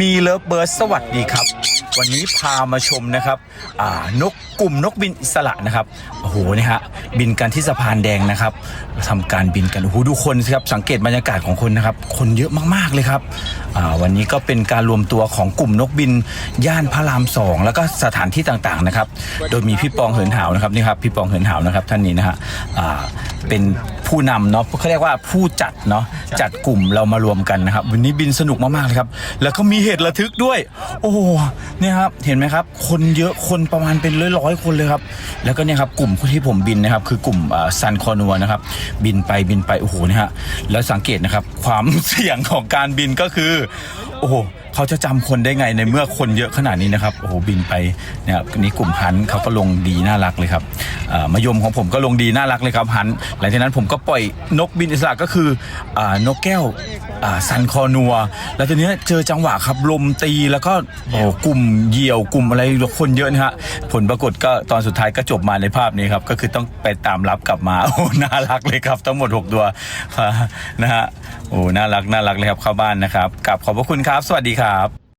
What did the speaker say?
มีเลิฟเบิร์ดสวัสดีครับ วันนี้พามาชมนะครับนกกลุ่มนกบินอิสระนะครับโอ้โหนี่ฮะบินกันที่สะพานแดงนะครับทำการบินกันโอ้โหดูคนสิครับสังเกตบรรยากาศของคนนะครับ คนเยอะมากๆเลยครับวันนี้ก็เป็นการรวมตัวของกลุ่มนกบิน ย่านพระรามสองแล้วก็สถานที่ต่างๆนะครับ โดยมีพี่ปองเหินหาวนะครับนี่ครับพี่ปองเหินหาวนะครับ ท่านนี้นะฮะเป็น ผู้นำเนาะเขาเรียกว่าผู้จัดเนาะจัดกลุ่มเรามารวมกันนะครับ วันนี้บินสนุกมากๆเลยครับ แล้วก็มีเหตุระทึกด้วย โอ้โหเนี่ยครับเห็นไหมครับ คนเยอะคนประมาณเป็นร้อยๆคนเลยครับ แล้วก็เนี่ยครับกลุ่มที่ผมบินนะครับ คือกลุ่มซันคอนัวนะครับ บินไปบินไปโอ้โหเนี่ยฮะแล้วสังเกตนะครับ ความเสี่ยงของการบินก็คือ โอ้โห เขาจะจำคนได้ไงในเมื่อคนเยอะขนาดนี้นะครับโอ้โหบินไปเนี่ยนี่กลุ่มฮันเขาก็ลงดีน่ารักเลยครับมายมของผมก็ลงดีน่ารักเลยครับฮันหลังจากนั้นผมก็ปล่อยนกบินอิสระก็คืออนกแก้วอ่าซันคอนัว แล้วทีนี้เจอจังหวะครับลมตีแล้วก็โอ้กลุ่มเหยี่ยวกลุ่มอะไรคนเยอะนะฮะผลปรากฏก็ตอนสุดท้ายก็จบมาในภาพนี้ครับก็คือต้องไปตามรับกลับมาโอ้น่ารักเลยครับ ทั้งหมด 6 ตัวนะฮะโอ้น่ารักน่ารักเลยครับเข้าบ้านนะครับกลับขอบพระคุณครับ สวัสดีครับ